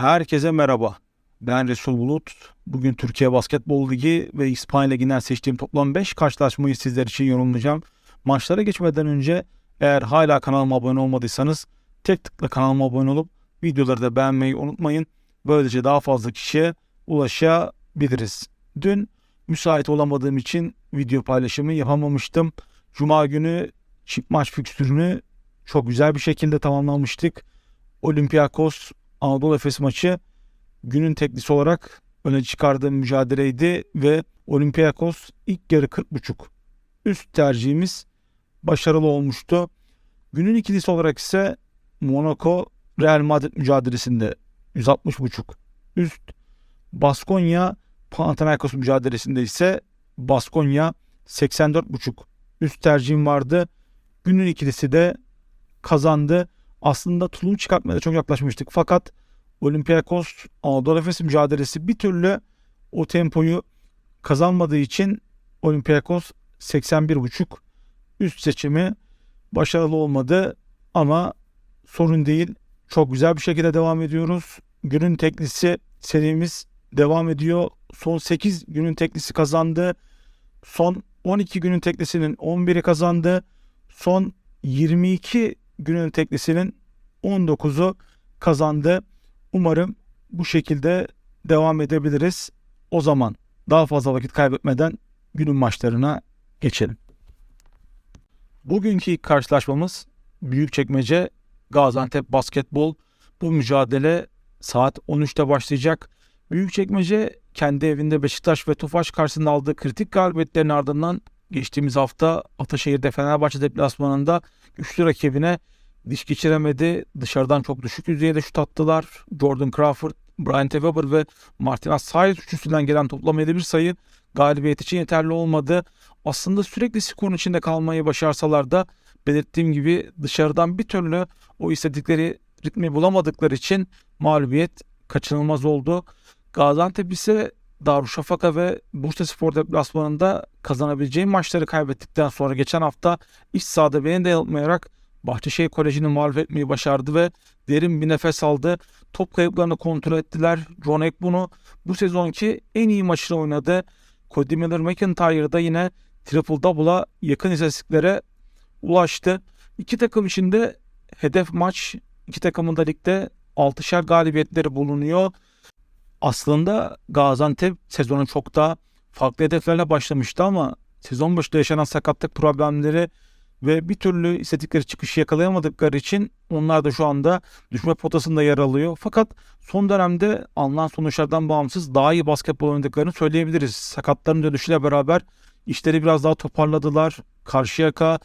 Herkese merhaba. Ben Resul Bulut. Bugün Türkiye Basketbol Ligi ve İspanya Ligi'nden seçtiğim toplam 5 karşılaşmayı sizler için yorumlayacağım. Maçlara geçmeden önce eğer hala kanalıma abone olmadıysanız tek tıkla kanalıma abone olup videoları da beğenmeyi unutmayın. Böylece daha fazla kişiye ulaşabiliriz. Dün müsait olamadığım için video paylaşımı yapamamıştım. Cuma günü çift maç fikstürünü çok güzel bir şekilde tamamlamıştık. Olympiakos Anadolu Efes maçı günün teklisi olarak öne çıkardığım mücadeleydi ve Olympiakos ilk yarı 40.5 üst tercihimiz başarılı olmuştu. Günün ikilisi olarak ise Monaco Real Madrid mücadelesinde 160.5 üst. Baskonya Panathinaikos mücadelesinde ise Baskonya 84.5 üst tercihim vardı. Günün ikilisi de kazandı. Aslında tulumu çıkartmaya çok yaklaşmıştık. Fakat Olympiakos Anadolu Efes mücadelesi bir türlü o tempoyu kazanmadığı için Olympiakos 81.5 üst seçimi başarılı olmadı ama sorun değil. Çok güzel bir şekilde devam ediyoruz. Günün teklisi serimiz devam ediyor. Son 8 günün teklisi kazandı. Son 12 günün teklisinin 11'i kazandı. Son 22 günün teklisinin 19'u kazandı. Umarım bu şekilde devam edebiliriz. O zaman daha fazla vakit kaybetmeden günün maçlarına geçelim. Bugünkü ilk karşılaşmamız Büyükçekmece Gaziantep Basketbol. Bu mücadele saat 13'te başlayacak. Büyükçekmece kendi evinde Beşiktaş ve Tofaş karşısında aldığı kritik galibiyetlerin ardından geçtiğimiz hafta Ataşehir'de Fenerbahçe deplasmanında güçlü rakibine diş geçiremedi. Dışarıdan çok düşük yüzeyde şut attılar. Jordan Crawford, Brian T. Weber ve Martinez Sayes üçlüsünden gelen toplam 51 sayı galibiyet için yeterli olmadı. Aslında sürekli skorun içinde kalmayı başarsalar da belirttiğim gibi dışarıdan bir türlü o istedikleri ritmi bulamadıkları için mağlubiyet kaçınılmaz oldu. Gaziantep ise Darüşşafaka ve Bursa Spor deplasmanında kazanabileceği maçları kaybettikten sonra geçen hafta iç sahada beni de yanıltmayarak Bahçeşehir Koleji'ni mağlup etmeyi başardı ve derin bir nefes aldı. Top kayıplarını kontrol ettiler. John Ekbun'u bu sezonki en iyi maçını oynadı. Cody Miller McIntyre da yine triple double'a yakın istatistiklere ulaştı. İki takım içinde hedef maç. iki takımın da ligde 6'şer galibiyetleri bulunuyor. Aslında Gaziantep sezonu çok da farklı hedeflerle başlamıştı ama sezon başında yaşanan sakatlık problemleri ve bir türlü istedikleri çıkışı yakalayamadıkları için onlar da şu anda düşme potasında yer alıyor. Fakat son dönemde alınan sonuçlardan bağımsız daha iyi basketbol oynadıklarını söyleyebiliriz. Sakatların dönüşüyle beraber işleri biraz daha toparladılar. Karşıyaka,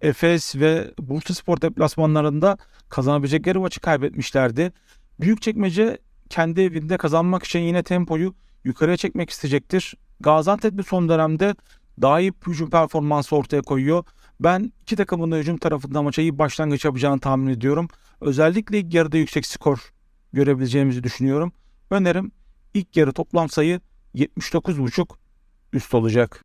Efes ve Bursa Spor deplasmanlarında kazanabilecekleri maçı kaybetmişlerdi. Büyükçekmece kendi evinde kazanmak için yine tempoyu yukarıya çekmek isteyecektir. Gaziantep bir son dönemde daha iyi hücum performansı ortaya koyuyor. Ben iki takımın da hücum tarafında maça iyi başlangıç yapacağını tahmin ediyorum. Özellikle ilk yarıda yüksek skor görebileceğimizi düşünüyorum. Önerim ilk yarı toplam sayı 79.5 üst olacak.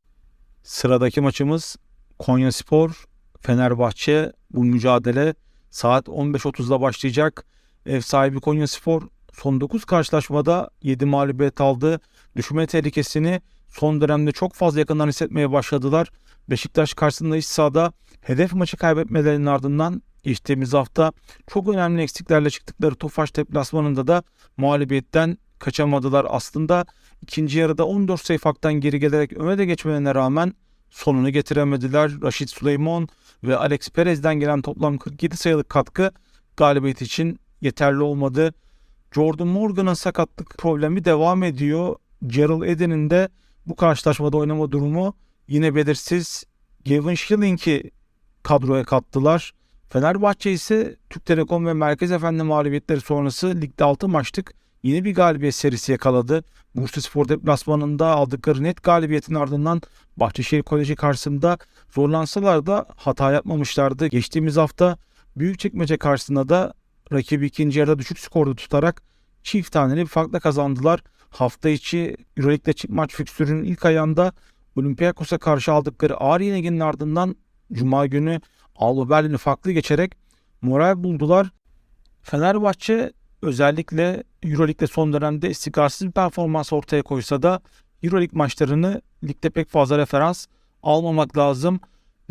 Sıradaki maçımız Konya Spor Fenerbahçe bu mücadele saat 15.30'da başlayacak. Ev sahibi Konya Spor son 9 karşılaşmada 7 mağlubiyet aldı. Düşme tehlikesini son dönemde çok fazla yakından hissetmeye başladılar. Beşiktaş karşısında iç sahada hedef maçı kaybetmelerinin ardından geçtiğimiz hafta çok önemli eksiklerle çıktıkları Tofaş deplasmanında da mağlubiyetten kaçamadılar. Aslında ikinci yarıda 14 sayı farktan geri gelerek öne de geçmelerine rağmen sonunu getiremediler. Raşit Süleyman ve Alex Perez'den gelen toplam 47 sayılık katkı galibiyet için yeterli olmadı. Jordan Morgan'ın sakatlık problemi devam ediyor. Gerald Eden'in de bu karşılaşmada oynama durumu yine belirsiz. Gavin Schilling'i kadroya kattılar. Fenerbahçe ise Türk Telekom ve Merkez Efendi mağlubiyetleri sonrası ligde 6 maçlık yeni bir galibiyet serisi yakaladı. Bursa Spor deplasmanında aldıkları net galibiyetin ardından Bahçeşehir Koleji karşısında zorlansalar da hata yapmamışlardı. Geçtiğimiz hafta Büyükçekmece karşısında da rakibi ikinci yarıda düşük skorda tutarak çift taneli bir farkla kazandılar. Hafta içi Euroleague'de çift maç fikstürünün ilk ayağında Olympiakos'a karşı aldıkları ağır yenilginin ardından Cuma günü Alba Berlin'i farklı geçerek moral buldular. Fenerbahçe özellikle Euroleague'de son dönemde istikrarsız bir performans ortaya koysa da Euroleague maçlarını ligde pek fazla referans almamak lazım.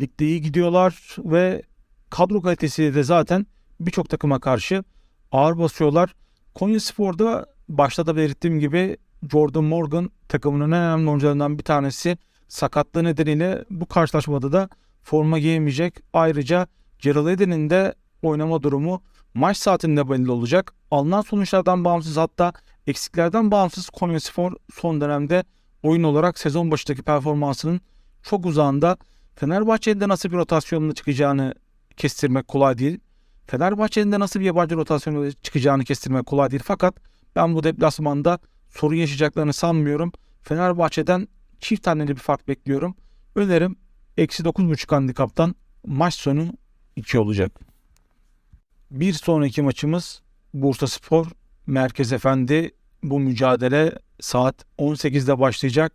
Ligde iyi gidiyorlar ve kadro kalitesi de zaten birçok takıma karşı ağır basıyorlar. Konya Spor'da başta da belirttiğim gibi Jordan Morgan takımının en önemli oyuncularından bir tanesi sakatlığı nedeniyle bu karşılaşmada da forma giyemeyecek. Ayrıca Gerald Eden'in de oynama durumu maç saatinde belli olacak. Alınan sonuçlardan bağımsız hatta eksiklerden bağımsız Konya Spor son dönemde oyun olarak sezon başındaki performansının çok uzağında. Fenerbahçe'nin de nasıl bir rotasyonla çıkacağını kestirmek kolay değil. Fenerbahçe'nin de nasıl bir yabancı rotasyonla çıkacağını kestirmek kolay değil. Fakat ben bu deplasmanda sorun yaşayacaklarını sanmıyorum. Fenerbahçe'den çift taneli bir fark bekliyorum. Önerim eksi 9.5 handikaptan maç sonu 2 olacak. Bir sonraki maçımız Bursa Spor Merkez Efendi. Bu mücadele saat 18'de başlayacak.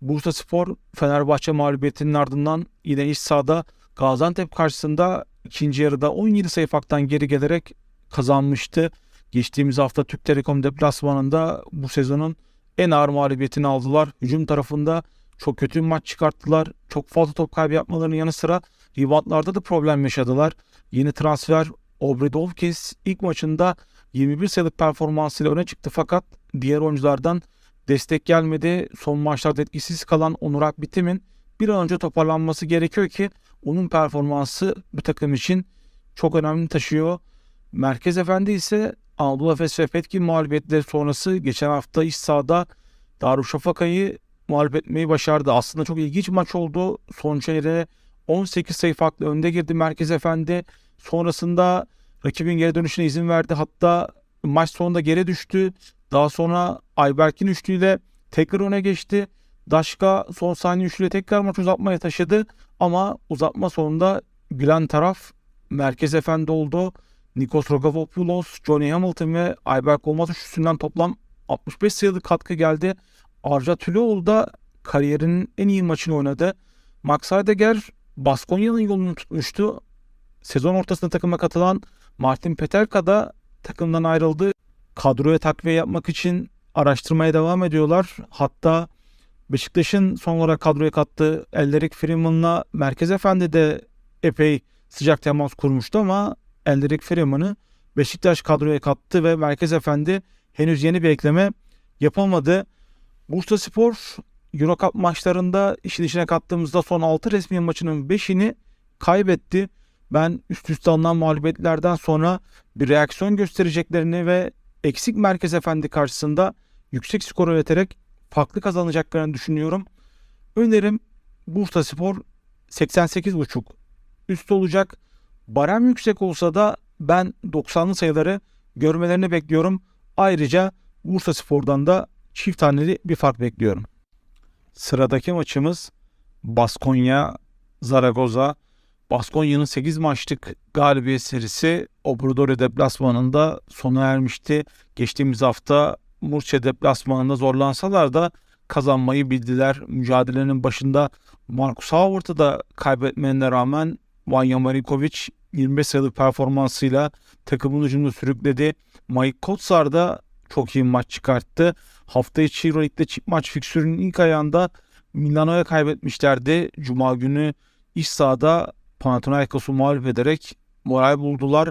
Bursa Spor Fenerbahçe mağlubiyetinin ardından yine iç sahada Gaziantep karşısında ikinci yarıda 17 sayı farktan geri gelerek kazanmıştı. Geçtiğimiz hafta Türk Telekom deplasmanında bu sezonun en ağır mağlubiyetini aldılar. Hücum tarafında çok kötü bir maç çıkarttılar. Çok fazla top kaybı yapmalarının yanı sıra reboundlarda da problem yaşadılar. Yeni transfer Aubrey Dovkis ilk maçında 21 sayılık performansıyla öne çıktı fakat diğer oyunculardan destek gelmedi. Son maçlarda etkisiz kalan Onur Akbitim'in bir an önce toparlanması gerekiyor ki onun performansı bu takım için çok önemli taşıyor. Merkez Efendi ise Anadolu Efes ve Petkin mağlubiyetleri sonrası geçen hafta iç sahada Darüşşafaka'yı mağlup etmeyi başardı. Aslında çok ilginç maç oldu. Son çeyreğe 18 sayı farklı önde girdi Merkez Efendi. Sonrasında rakibin geri dönüşüne izin verdi. Hatta maç sonunda geri düştü. Daha sonra Ayberk'in üçlüyle tekrar öne geçti. Daşka son saniye üçlüyle tekrar maç uzatmaya taşıdı. Ama uzatma sonunda gülen taraf Merkez Efendi oldu. Nikos Rogavopoulos, Johnny Hamilton ve Ayberk Olmaz üstünden toplam 65 sayılık katkı geldi. Arca Tüloğlu da kariyerinin en iyi maçını oynadı. Max Heidegger Baskonya'nın yolunu tutmuştu. Sezon ortasında takıma katılan Martin Peterka da takımdan ayrıldı. Kadroya takviye yapmak için araştırmaya devam ediyorlar. Hatta Beşiktaş'ın son olarak kadroya kattığı Elderik Freeman'la Merkez Efendi de epey sıcak temas kurmuştu ama Elderik Freeman'ı Beşiktaş kadroya kattı ve Merkez Efendi henüz yeni bir ekleme yapamadı. Bursa Spor Euro Cup maçlarında işin içine kattığımızda son 6 resmi maçının 5'ini kaybetti. Ben üst üste alınan mağlubiyetlerden sonra bir reaksiyon göstereceklerini ve eksik Merkez Efendi karşısında yüksek skor üreterek farklı kazanacaklarını düşünüyorum. Önerim Bursa Spor 88.5 üst olacak. Barem yüksek olsa da ben 90'lı sayıları görmelerini bekliyorum. Ayrıca Bursa Spor'dan da çift taneli bir fark bekliyorum. Sıradaki maçımız Baskonya Zaragoza. Baskonya'nın 8 maçlık galibiyet serisi Obrador deplasmanında sona ermişti. Geçtiğimiz hafta Murçe deplasmanında zorlansalar da kazanmayı bildiler. Mücadelenin başında Marcus Howard'ı da kaybetmelerine rağmen Vanya Marikovic 25 sayılık performansıyla takımın ucunu sürükledi. Mike Kotsar da çok iyi maç çıkarttı. Hafta içi Euroleague'de maç fiksürünün ilk ayağında Milano'ya kaybetmişlerdi. Cuma günü iç sahada Panathinaikos'u mağlup ederek moral buldular.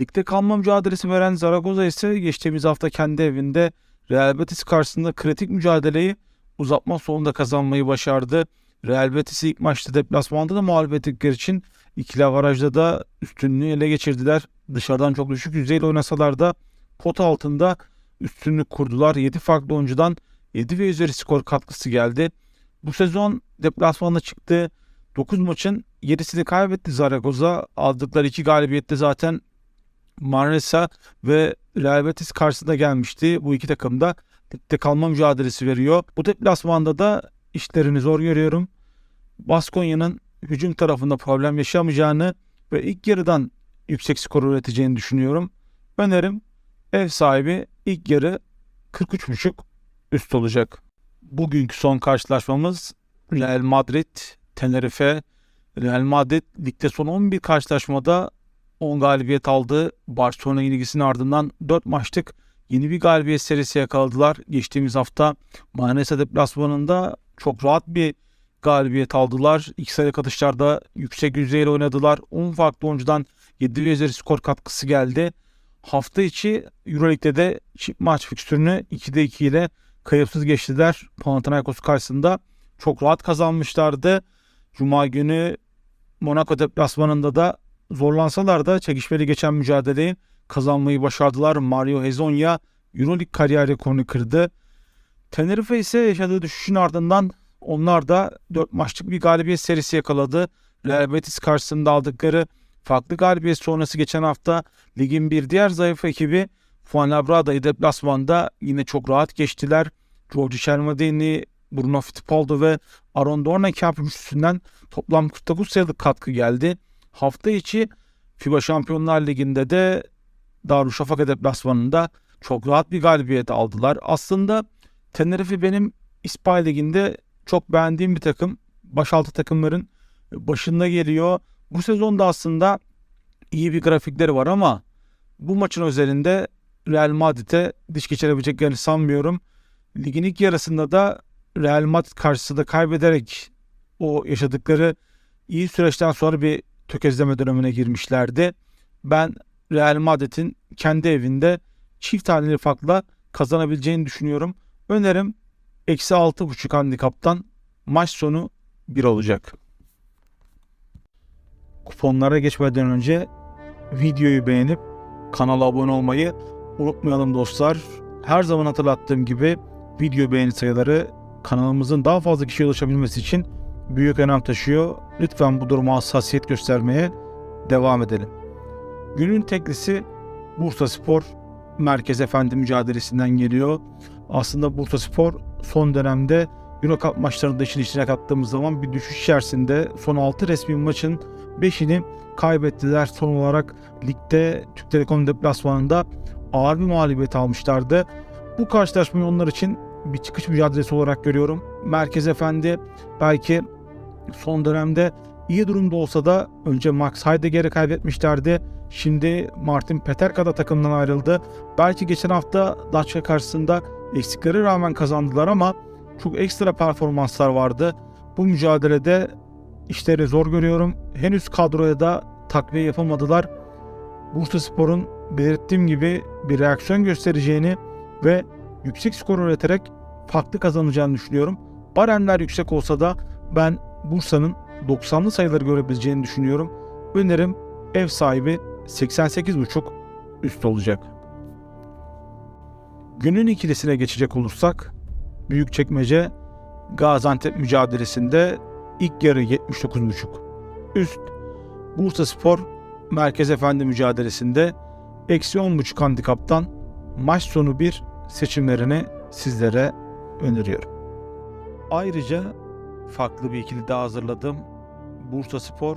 Ligde kalma mücadelesi veren Zaragoza ise geçtiğimiz hafta kendi evinde Real Betis karşısında kritik mücadeleyi uzatma sonunda kazanmayı başardı. Real Betis'i ilk maçta deplasmanda da mağlup ettikleri için ikili avarajda da üstünlüğü ele geçirdiler. Dışarıdan çok düşük yüzeyle oynasalar da pot altında üstünlük kurdular. 7 farklı oyuncudan 7 ve üzeri skor katkısı geldi. Bu sezon deplasmanda çıktı. 9 maçın 7'sini kaybetti Zaragoza. Aldıkları 2 galibiyette zaten Manresa ve Real Betis karşısında gelmişti. Bu iki takım da ligde kalma mücadelesi veriyor. Bu deplasmanda da işlerini zor görüyorum. Baskonya'nın hücum tarafında problem yaşamayacağını ve ilk yarıdan yüksek skor üreteceğini düşünüyorum. Önerim ev sahibi ilk yarı 43.5 üst olacak. Bugünkü son karşılaşmamız Real Madrid, Tenerife. Real Madrid ligde son 11 karşılaşmada 10 galibiyet aldı. Barcelona yenilgisinin ardından 4 maçlık yeni bir galibiyet serisi yakaladılar. Geçtiğimiz hafta Manresa deplasmanında çok rahat bir galibiyet aldılar. İki sayılık atışlarda yüksek yüzeyle oynadılar. 10 farklı oyuncudan 7 ve üzeri skor katkısı geldi. Hafta içi Euroleague'de de maç fikstürünü 2'de 2 ile kayıpsız geçtiler. Panathinaikos karşısında çok rahat kazanmışlardı. Cuma günü Monaco deplasmanında da zorlansalar da çekişmeli geçen mücadeleyi kazanmayı başardılar. Mario Hezonja Euroleague kariyer rekorunu kırdı. Tenerife ise yaşadığı düşüşün ardından onlar da 4 maçlık bir galibiyet serisi yakaladı. Real Betis karşısında aldıkları farklı galibiyet sonrası geçen hafta ligin bir diğer zayıf ekibi Fuenlabrada'yı deplasmanda yine çok rahat geçtiler. Giorgio Chermadini, Bruno Fittipaldo ve Aaron Dornkamp üçlüsünden toplam 49 sayılık katkı geldi. Hafta içi FIBA Şampiyonlar Ligi'nde de Darüşşafaka deplasmanında çok rahat bir galibiyet aldılar. Aslında Tenerife benim İspanya Ligi'nde çok beğendiğim bir takım. Başaltı takımların başında geliyor. Bu sezonda aslında iyi bir grafikleri var ama bu maçın özelinde Real Madrid'e diş geçirebileceklerini sanmıyorum. Ligin ilk yarısında da Real Madrid karşısında kaybederek o yaşadıkları iyi süreçten sonra bir tökezleme dönemine girmişlerdi. Ben Real Madrid'in kendi evinde çift taneli farkla kazanabileceğini düşünüyorum. Önerim eksi 6.5 handikaptan maç sonu 1 olacak. Kuponlara geçmeden önce videoyu beğenip kanala abone olmayı unutmayalım dostlar. Her zaman hatırlattığım gibi video beğeni sayıları kanalımızın daha fazla kişiye ulaşabilmesi için büyük önem taşıyor. Lütfen bu duruma hassasiyet göstermeye devam edelim. Günün teklisi Bursa Spor Merkez Efendi mücadelesinden geliyor. Aslında Bursa Spor son dönemde Euro Cup maçlarında işin içine kattığımız zaman bir düşüş içerisinde son 6 resmi maçın 5'ini kaybettiler. Son olarak ligde Türk Telekom deplasmanında ağır bir mağlubiyet almışlardı. Bu karşılaşmayı onlar için bir çıkış mücadelesi olarak görüyorum. Merkez Efendi belki son dönemde iyi durumda olsa da önce Max Heidegger'i kaybetmişlerdi. Şimdi Martin Peterka da takımdan ayrıldı. Belki geçen hafta Dacia karşısında eksikleri rağmen kazandılar ama çok ekstra performanslar vardı. Bu mücadelede işleri zor görüyorum. Henüz kadroya da takviye yapamadılar. Bursa Spor'un belirttiğim gibi bir reaksiyon göstereceğini ve yüksek skor üreterek farklı kazanacağını düşünüyorum. Baremler yüksek olsa da ben Bursa'nın 90'lı sayıları görebileceğini düşünüyorum. Önerim ev sahibi 88.5 üst olacak. Günün ikilisine geçecek olursak Büyükçekmece Gaziantep mücadelesinde ilk yarı 79.5 üst. Bursa Spor Merkez Efendi mücadelesinde eksi 10.5 handikaptan maç sonu bir seçimlerini sizlere öneriyorum. Ayrıca farklı bir ikili daha hazırladım. Bursa Spor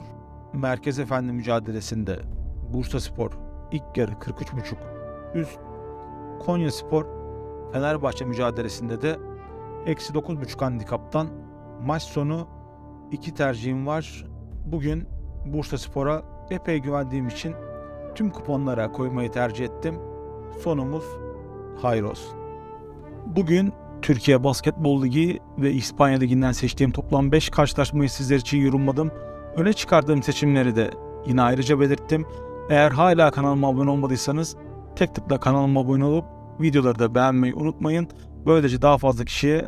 Merkez Efendi mücadelesinde Bursa Spor ilk yarı 43.5 üst. Konya Spor Fenerbahçe mücadelesinde de eksi 9.5 handikaptan maç sonu iki tercihim var. Bugün Bursa Spor'a epey güvendiğim için tüm kuponlara koymayı tercih ettim. Sonumuz hayır olsun. Bugün Türkiye Basketbol Ligi ve İspanya Ligi'nden seçtiğim toplam 5 karşılaşmayı sizler için yorumladım. Öne çıkardığım seçimleri de yine ayrıca belirttim. Eğer hala kanalıma abone olmadıysanız tek tıkla kanalıma abone olup videoları da beğenmeyi unutmayın. Böylece daha fazla kişiye